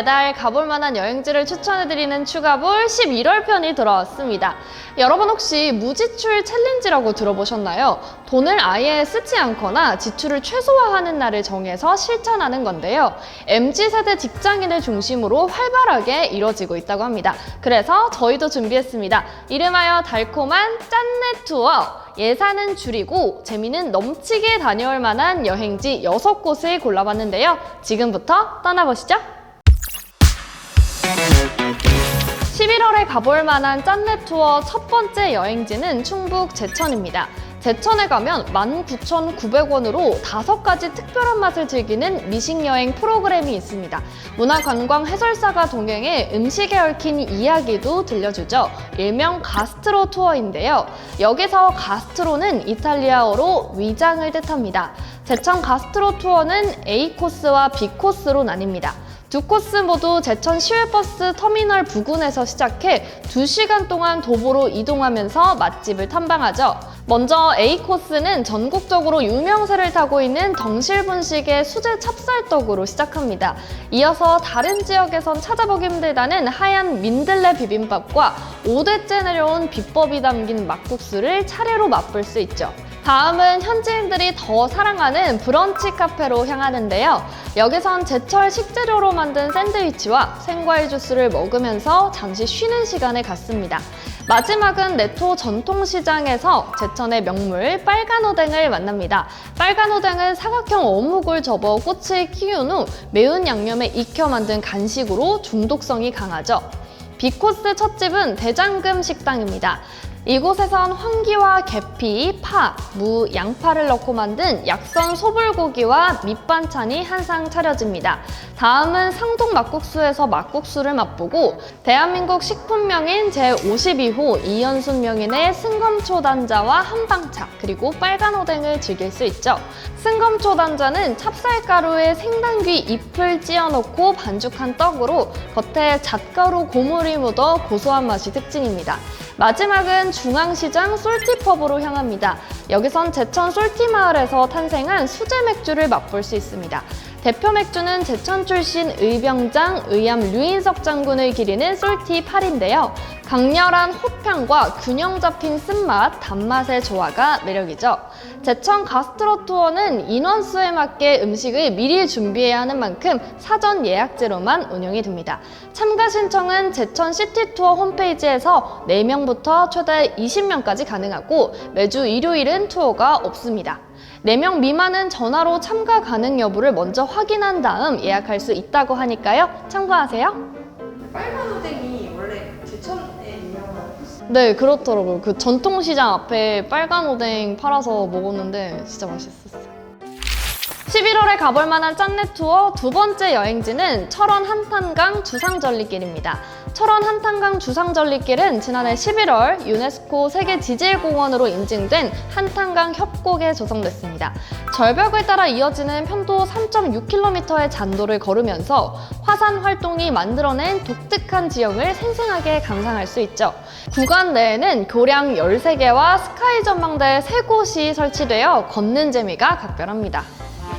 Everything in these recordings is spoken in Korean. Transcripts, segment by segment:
매달 가볼 만한 여행지를 추천해드리는 추가볼 11월 편이 돌아왔습니다. 여러분 혹시 무지출 챌린지라고 들어보셨나요? 돈을 아예 쓰지 않거나 지출을 최소화하는 날을 정해서 실천하는 건데요. MZ세대 직장인을 중심으로 활발하게 이뤄지고 있다고 합니다. 그래서 저희도 준비했습니다. 이름하여 달콤한 짠내 투어. 예산은 줄이고 재미는 넘치게 다녀올 만한 여행지 6곳을 골라봤는데요. 지금부터 떠나보시죠. 11월에 가볼 만한 짠내 투어 첫 번째 여행지는 충북 제천입니다. 제천에 가면 19,900원으로 다섯 가지 특별한 맛을 즐기는 미식 여행 프로그램이 있습니다. 문화관광 해설사가 동행해 음식에 얽힌 이야기도 들려주죠. 일명 가스트로 투어인데요. 여기서 가스트로는 이탈리아어로 위장을 뜻합니다. 제천 가스트로 투어는 A 코스와 B 코스로 나뉩니다. 두 코스 모두 제천 시외버스 터미널 부근에서 시작해 2시간 동안 도보로 이동하면서 맛집을 탐방하죠. 먼저 A 코스는 전국적으로 유명세를 타고 있는 덩실분식의 수제 찹쌀떡으로 시작합니다. 이어서 다른 지역에선 찾아보기 힘들다는 하얀 민들레 비빔밥과 5대째 내려온 비법이 담긴 막국수를 차례로 맛볼 수 있죠. 다음은 현지인들이 더 사랑하는 브런치 카페로 향하는데요. 여기선 제철 식재료로 만든 샌드위치와 생과일 주스를 먹으면서 잠시 쉬는 시간을 갖습니다. 마지막은 네토 전통시장에서 제천의 명물 빨간 오뎅을 만납니다. 빨간 오뎅은 사각형 어묵을 접어 꽃을 키운 후 매운 양념에 익혀 만든 간식으로 중독성이 강하죠. 비코스 첫 집은 대장금 식당입니다. 이곳에선 황기와 계피, 파, 무, 양파를 넣고 만든 약선 소불고기와 밑반찬이 한 상 차려집니다. 다음은 상동 막국수에서 막국수를 맛보고 대한민국 식품명인 제52호 이연순 명인의 승검초 단자와 한방차 그리고 빨간 오뎅을 즐길 수 있죠. 승검초 단자는 찹쌀가루에 생당귀 잎을 찧어 넣고 반죽한 떡으로 겉에 잣가루 고물이 묻어 고소한 맛이 특징입니다. 마지막은 중앙시장 솔티펍으로 향합니다. 여기선 제천 솔티마을에서 탄생한 수제 맥주를 맛볼 수 있습니다. 대표 맥주는 제천 출신 의병장 의암 류인석 장군을 기리는 솔티 8인데요. 강렬한 호평과 균형 잡힌 쓴맛, 단맛의 조화가 매력이죠. 제천 가스트로 투어는 인원수에 맞게 음식을 미리 준비해야 하는 만큼 사전 예약제로만 운영이 됩니다. 참가 신청은 제천 시티 투어 홈페이지에서 4명부터 최대 20명까지 가능하고 매주 일요일은 투어가 없습니다. 4명 미만은 전화로 참가 가능 여부를 먼저 확인한 다음 예약할 수 있다고 하니까요. 참고하세요. 빨간 오뎅이 원래 제천에 유명한 네, 그렇더라고요. 그 전통시장 앞에 빨간 오뎅 팔아서 먹었는데 진짜 맛있었어요. 11월에 가볼 만한 짠내 투어 두 번째 여행지는 철원 한탄강 주상절리길입니다. 철원 한탄강 주상절리길은 지난해 11월 유네스코 세계 지질공원으로 인증된 한탄강 협곡에 조성됐습니다. 절벽을 따라 이어지는 편도 3.6km의 잔도를 걸으면서 화산 활동이 만들어낸 독특한 지형을 생생하게 감상할 수 있죠. 구간 내에는 교량 13개와 스카이 전망대 3곳이 설치되어 걷는 재미가 각별합니다.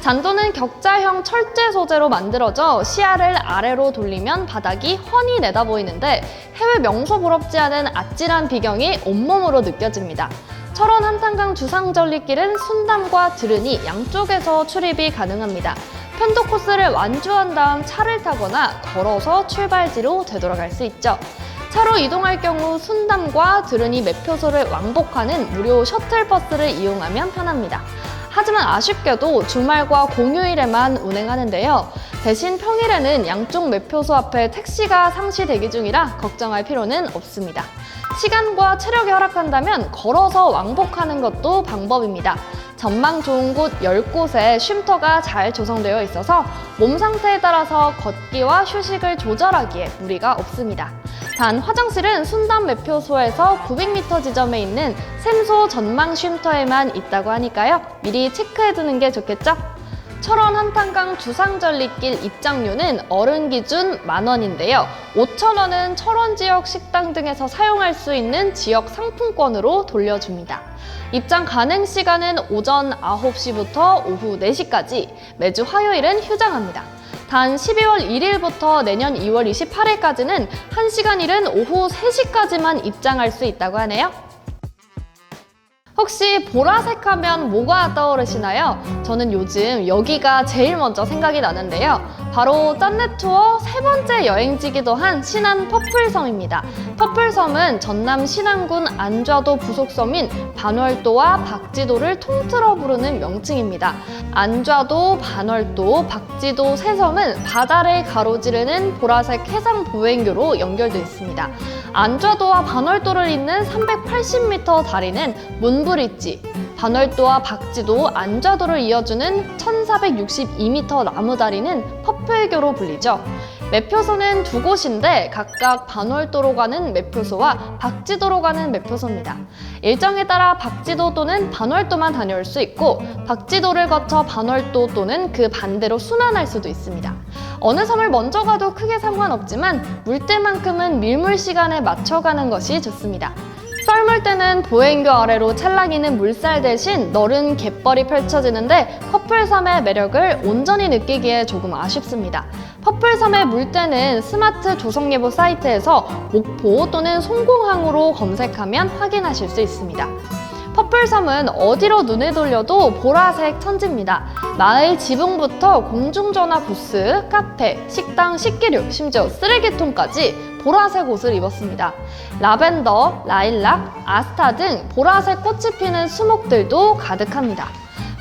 잔도는 격자형 철제 소재로 만들어져 시야를 아래로 돌리면 바닥이 훤히 내다 보이는데 해외 명소 부럽지 않은 아찔한 비경이 온몸으로 느껴집니다. 철원 한탄강 주상절리길은 순담과 드르니 양쪽에서 출입이 가능합니다. 편도 코스를 완주한 다음 차를 타거나 걸어서 출발지로 되돌아갈 수 있죠. 차로 이동할 경우 순담과 드르니 매표소를 왕복하는 무료 셔틀버스를 이용하면 편합니다. 하지만 아쉽게도 주말과 공휴일에만 운행하는데요. 대신 평일에는 양쪽 매표소 앞에 택시가 상시 대기 중이라 걱정할 필요는 없습니다. 시간과 체력이 허락한다면 걸어서 왕복하는 것도 방법입니다. 전망 좋은 곳 10곳에 쉼터가 잘 조성되어 있어서 몸 상태에 따라서 걷기와 휴식을 조절하기에 무리가 없습니다. 단 화장실은 순담 매표소에서 900m 지점에 있는 샘소 전망 쉼터에만 있다고 하니까요. 미리 체크해두는 게 좋겠죠? 철원 한탄강 주상절리길 입장료는 어른 기준 만 원인데요. 5천 원은 철원 지역 식당 등에서 사용할 수 있는 지역 상품권으로 돌려줍니다. 입장 가능 시간은 오전 9시부터 오후 4시까지, 매주 화요일은 휴장합니다. 단 12월 1일부터 내년 2월 28일까지는 1시간 일은 오후 3시까지만 입장할 수 있다고 하네요. 혹시 보라색 하면 뭐가 떠오르시나요? 저는 요즘 여기가 제일 먼저 생각이 나는데요. 바로 짠내 투어 세 번째 여행지기도 한 신안 퍼플섬입니다. 퍼플섬은 전남 신안군 안좌도 부속섬인 반월도와 박지도를 통틀어 부르는 명칭입니다. 안좌도, 반월도, 박지도 세 섬은 바다를 가로지르는 보라색 해상 보행교로 연결되어 있습니다. 안좌도와 반월도를 잇는 380m 다리는 문브릿지, 반월도와 박지도, 안좌도를 이어주는 1462m 나무다리는 퍼플교로 불리죠. 매표소는 두 곳인데 각각 반월도로 가는 매표소와 박지도로 가는 매표소입니다. 일정에 따라 박지도 또는 반월도만 다녀올 수 있고 박지도를 거쳐 반월도 또는 그 반대로 순환할 수도 있습니다. 어느 섬을 먼저 가도 크게 상관없지만 물때만큼은 밀물 시간에 맞춰가는 것이 좋습니다. 썰물 때는 보행교 아래로 찰랑이는 물살 대신 너른 갯벌이 펼쳐지는데 퍼플섬의 매력을 온전히 느끼기에 조금 아쉽습니다. 퍼플섬의 물때는 스마트 조성예보 사이트에서 목포 또는 송공항으로 검색하면 확인하실 수 있습니다. 퍼플섬은 어디로 눈을 돌려도 보라색 천지입니다. 마을 지붕부터 공중전화 부스, 카페, 식당, 식기류, 심지어 쓰레기통까지 보라색 옷을 입었습니다. 라벤더, 라일락, 아스타 등 보라색 꽃이 피는 수목들도 가득합니다.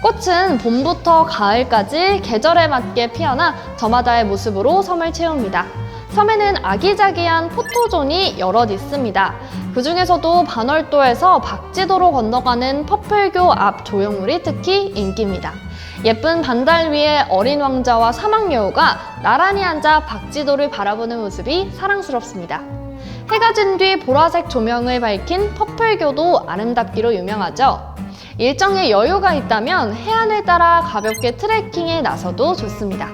꽃은 봄부터 가을까지 계절에 맞게 피어나 저마다의 모습으로 섬을 채웁니다. 섬에는 아기자기한 포토존이 여럿 있습니다. 그 중에서도 반월도에서 박지도로 건너가는 퍼플교 앞 조형물이 특히 인기입니다. 예쁜 반달 위에 어린 왕자와 사막 여우가 나란히 앉아 박지도를 바라보는 모습이 사랑스럽습니다. 해가 진 뒤 보라색 조명을 밝힌 퍼플교도 아름답기로 유명하죠. 일정에 여유가 있다면 해안을 따라 가볍게 트레킹에 나서도 좋습니다.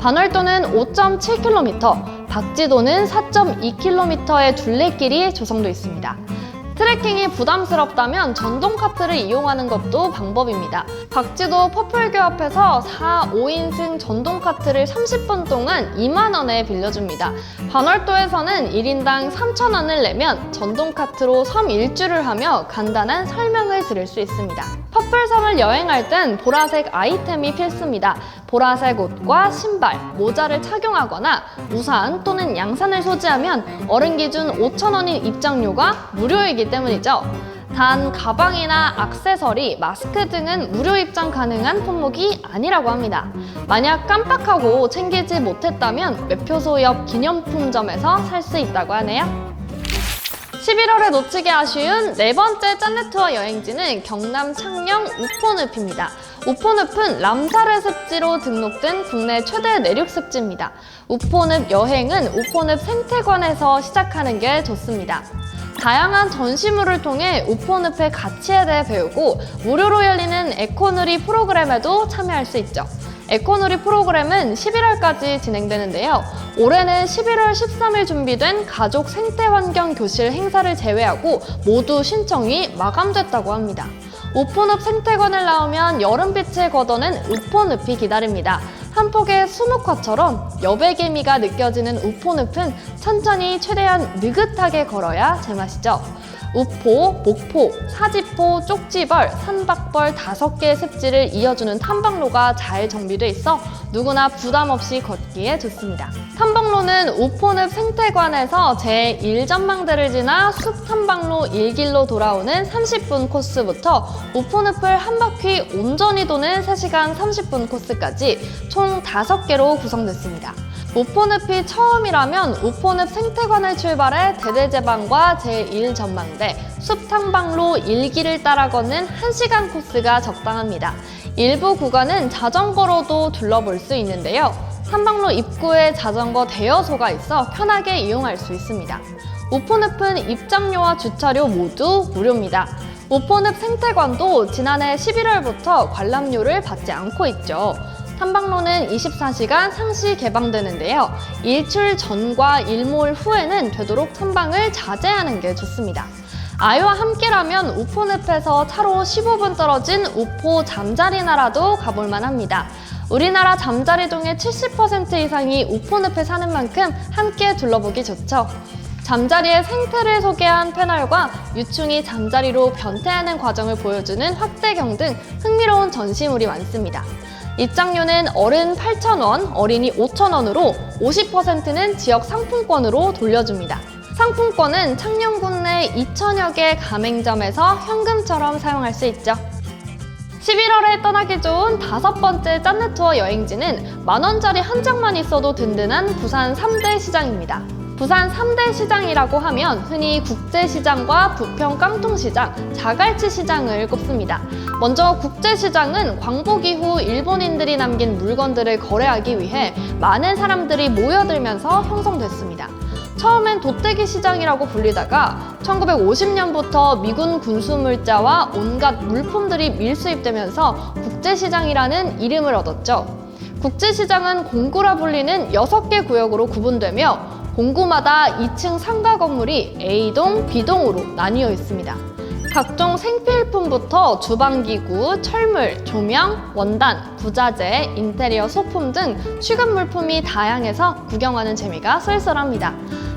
반월도는 5.7km, 박지도는 4.2km의 둘레길이 조성돼 있습니다. 트레킹이 부담스럽다면 전동 카트를 이용하는 것도 방법입니다. 박지도 퍼플교 앞에서 4, 5인승 전동 카트를 30분 동안 2만 원에 빌려줍니다. 반월도에서는 1인당 3천 원을 내면 전동 카트로 섬 일주를 하며 간단한 설명을 들을 수 있습니다. 퍼플섬을 여행할 땐 보라색 아이템이 필수입니다. 보라색 옷과 신발, 모자를 착용하거나 우산 또는 양산을 소지하면 어른 기준 5,000원인 입장료가 무료이기 때문이죠. 단 가방이나 액세서리, 마스크 등은 무료 입장 가능한 품목이 아니라고 합니다. 만약 깜빡하고 챙기지 못했다면 매표소 옆 기념품점에서 살 수 있다고 하네요. 11월에 놓치기 아쉬운 네 번째 짠내 투어 여행지는 경남 창녕 우포늪입니다. 우포늪은 람사르 습지로 등록된 국내 최대 내륙 습지입니다. 우포늪 여행은 우포늪 생태관에서 시작하는 게 좋습니다. 다양한 전시물을 통해 우포늪의 가치에 대해 배우고 무료로 열리는 에코누리 프로그램에도 참여할 수 있죠. 에코누리 프로그램은 11월까지 진행되는데요. 올해는 11월 13일 준비된 가족 생태환경 교실 행사를 제외하고 모두 신청이 마감됐다고 합니다. 우포늪 생태관을 나오면 여름빛을 걷어낸 우포늪이 기다립니다. 한 폭의 수묵화처럼 여백의미가 느껴지는 우포늪은 천천히 최대한 느긋하게 걸어야 제맛이죠. 우포, 목포, 사지포, 쪽지벌, 산박벌 다섯 개의 습지를 이어주는 탐방로가 잘 정비돼 있어 누구나 부담 없이 걷기에 좋습니다. 탐방로는 우포늪 생태관에서 제1전망대를 지나 숲 탐방로 1길로 돌아오는 30분 코스부터 우포늪을 한 바퀴 온전히 도는 3시간 30분 코스까지 총 5개로 구성됐습니다. 우포늪이 처음이라면 우포늪 생태관을 출발해 대대제방과 제1전망대, 숲탐방로 1기를 따라 걷는 1시간 코스가 적당합니다. 일부 구간은 자전거로도 둘러볼 수 있는데요. 탐방로 입구에 자전거 대여소가 있어 편하게 이용할 수 있습니다. 우포늪은 입장료와 주차료 모두 무료입니다. 우포늪 생태관도 지난해 11월부터 관람료를 받지 않고 있죠. 탐방로는 24시간 상시 개방되는데요. 일출 전과 일몰 후에는 되도록 탐방을 자제하는 게 좋습니다. 아이와 함께라면 우포늪에서 차로 15분 떨어진 우포 잠자리 나라도 가볼 만 합니다. 우리나라 잠자리종의 70% 이상이 우폰읍에 사는 만큼 함께 둘러보기 좋죠. 잠자리의 생태를 소개한 패널과 유충이 잠자리로 변태하는 과정을 보여주는 확대경 등 흥미로운 전시물이 많습니다. 입장료는 어른 8,000원, 어린이 5,000원으로 50%는 지역 상품권으로 돌려줍니다. 상품권은 창녕군 내 2천여 개 가맹점에서 현금처럼 사용할 수 있죠. 11월에 떠나기 좋은 다섯 번째 짠내 투어 여행지는 만 원짜리 한 장만 있어도 든든한 부산 3대 시장입니다. 부산 3대 시장이라고 하면 흔히 국제시장과 부평 깡통시장, 자갈치 시장을 꼽습니다. 먼저 국제시장은 광복 이후 일본인들이 남긴 물건들을 거래하기 위해 많은 사람들이 모여들면서 형성됐습니다. 처음엔 도떼기 시장이라고 불리다가 1950년부터 미군 군수물자와 온갖 물품들이 밀수입되면서 국제시장이라는 이름을 얻었죠. 국제시장은 공구라 불리는 6개 구역으로 구분되며 공구마다 2층 상가 건물이 A동, B동으로 나뉘어 있습니다. 각종 생필품부터 주방기구, 철물, 조명, 원단, 부자재, 인테리어 소품 등 취급 물품이 다양해서 구경하는 재미가 쏠쏠합니다.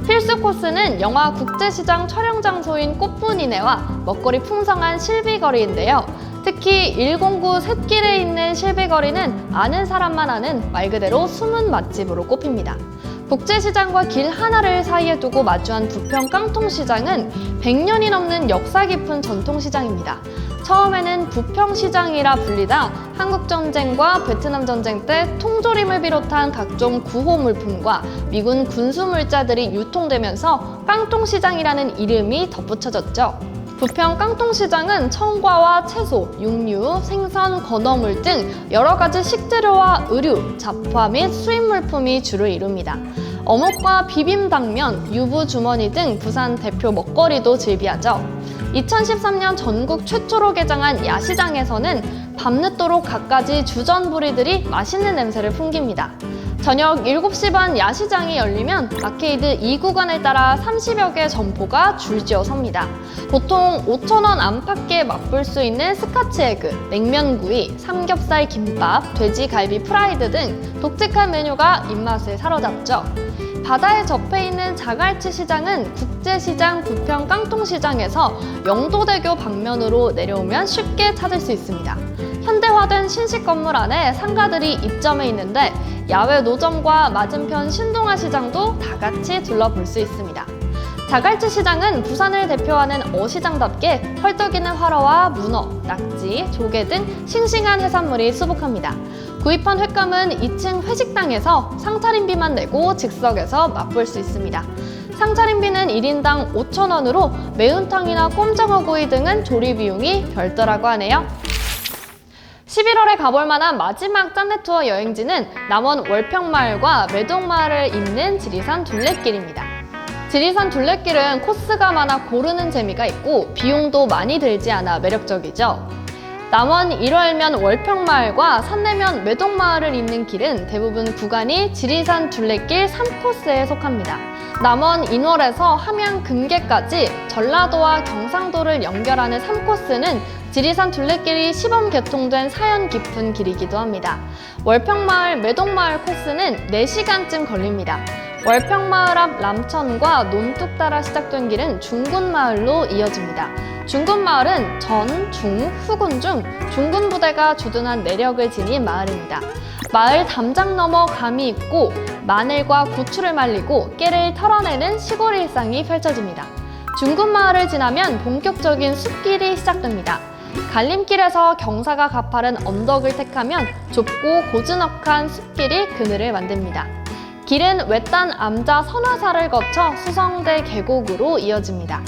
필수 코스는 영화 국제시장 촬영 장소인 꽃분이네와 먹거리 풍성한 실비거리인데요. 특히 109 샛길에 있는 실비거리는 아는 사람만 아는 말 그대로 숨은 맛집으로 꼽힙니다. 국제시장과 길 하나를 사이에 두고 마주한 부평 깡통시장은 100년이 넘는 역사 깊은 전통시장입니다. 처음에는 부평시장이라 불리다 한국전쟁과 베트남전쟁 때 통조림을 비롯한 각종 구호 물품과 미군 군수 물자들이 유통되면서 깡통시장이라는 이름이 덧붙여졌죠. 부평 깡통시장은 청과와 채소, 육류, 생선, 건어물 등 여러 가지 식재료와 의류, 잡화 및 수입 물품이 주를 이룹니다. 어묵과 비빔당면, 유부주머니 등 부산 대표 먹거리도 즐비하죠. 2013년 전국 최초로 개장한 야시장에서는 밤늦도록 갖가지 주전부리들이 맛있는 냄새를 풍깁니다. 저녁 7시 반 야시장이 열리면 아케이드 2구간을 따라 30여 개 점포가 줄지어 섭니다. 보통 5,000원 안팎에 맛볼 수 있는 스카치 에그, 냉면구이, 삼겹살 김밥, 돼지갈비 프라이드 등 독특한 메뉴가 입맛을 사로잡죠. 바다에 접해 있는 자갈치 시장은 국제시장 부평 깡통시장에서 영도대교 방면으로 내려오면 쉽게 찾을 수 있습니다. 현대화된 신식 건물 안에 상가들이 입점해 있는데 야외 노점과 맞은편 신동아 시장도 다 같이 둘러볼 수 있습니다. 자갈치 시장은 부산을 대표하는 어시장답게 헐떡이는 활어와 문어, 낙지, 조개 등 싱싱한 해산물이 수북합니다. 구입한 횟감은 2층 회식당에서 상차림비만 내고 즉석에서 맛볼 수 있습니다. 상차림비는 1인당 5,000원으로 매운탕이나 꼼장어구이 등은 조리 비용이 별도라고 하네요. 11월에 가볼 만한 마지막 짠내 투어 여행지는 남원 월평마을과 매동마을을 잇는 지리산 둘레길입니다. 지리산 둘레길은 코스가 많아 고르는 재미가 있고 비용도 많이 들지 않아 매력적이죠. 남원 1월면 월평마을과 산내면 매동마을을 잇는 길은 대부분 구간이 지리산 둘레길 3코스에 속합니다. 남원 인월에서 함양 금계까지 전라도와 경상도를 연결하는 3코스는 지리산 둘레길이 시범 개통된 사연 깊은 길이기도 합니다. 월평마을, 매동마을 코스는 4시간쯤 걸립니다. 월평마을 앞 람천과 논뚝 따라 시작된 길은 중군마을로 이어집니다. 중군마을은 전, 중, 후군 중 중군 부대가 주둔한 내력을 지닌 마을입니다. 마을 담장 너머 감이 있고 마늘과 고추를 말리고 깨를 털어내는 시골 일상이 펼쳐집니다. 중군마을을 지나면 본격적인 숲길이 시작됩니다. 갈림길에서 경사가 가파른 언덕을 택하면 좁고 고즈넉한 숲길이 그늘을 만듭니다. 길은 외딴 암자 선화사를 거쳐 수성대 계곡으로 이어집니다.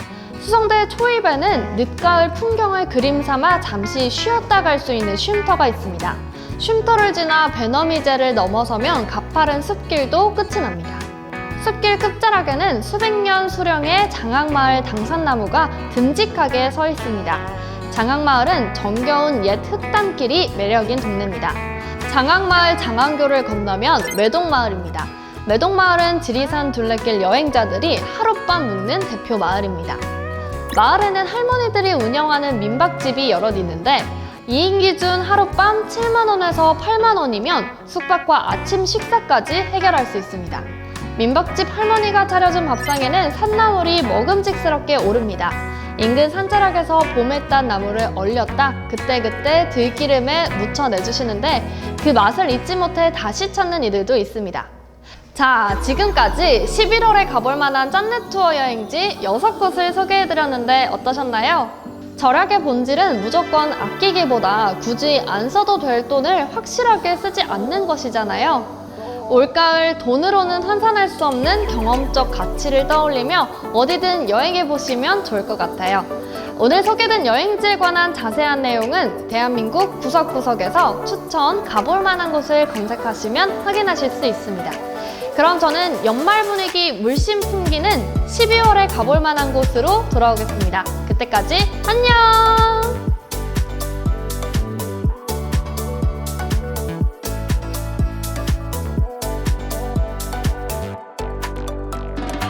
수성대 초입에는 늦가을 풍경을 그림 삼아 잠시 쉬었다 갈 수 있는 쉼터가 있습니다. 쉼터를 지나 배너미제를 넘어서면 가파른 숲길도 끝이 납니다. 숲길 끝자락에는 수백 년 수령의 장악마을 당산나무가 듬직하게 서 있습니다. 장악마을은 정겨운 옛 흙담길이 매력인 동네입니다. 장악마을 장안교를 건너면 매동마을입니다. 매동마을은 지리산 둘레길 여행자들이 하룻밤 묵는 대표 마을입니다. 마을에는 할머니들이 운영하는 민박집이 여럿 있는데 2인 기준 하룻밤 7만원에서 8만원이면 숙박과 아침 식사까지 해결할 수 있습니다. 민박집 할머니가 차려준 밥상에는 산나물이 먹음직스럽게 오릅니다. 인근 산자락에서 봄에 딴 나물을 얼렸다 그때그때 들기름에 묻혀 내주시는데 그 맛을 잊지 못해 다시 찾는 이들도 있습니다. 자, 지금까지 11월에 가볼 만한 짠내 투어 여행지 6곳을 소개해드렸는데 어떠셨나요? 절약의 본질은 무조건 아끼기보다 굳이 안 써도 될 돈을 확실하게 쓰지 않는 것이잖아요. 올가을 돈으로는 환산할 수 없는 경험적 가치를 떠올리며 어디든 여행해 보시면 좋을 것 같아요. 오늘 소개된 여행지에 관한 자세한 내용은 대한민국 구석구석에서 추천 가볼 만한 곳을 검색하시면 확인하실 수 있습니다. 그럼 저는 연말 분위기 물씬 풍기는 12월에 가볼 만한 곳으로 돌아오겠습니다. 그때까지 안녕!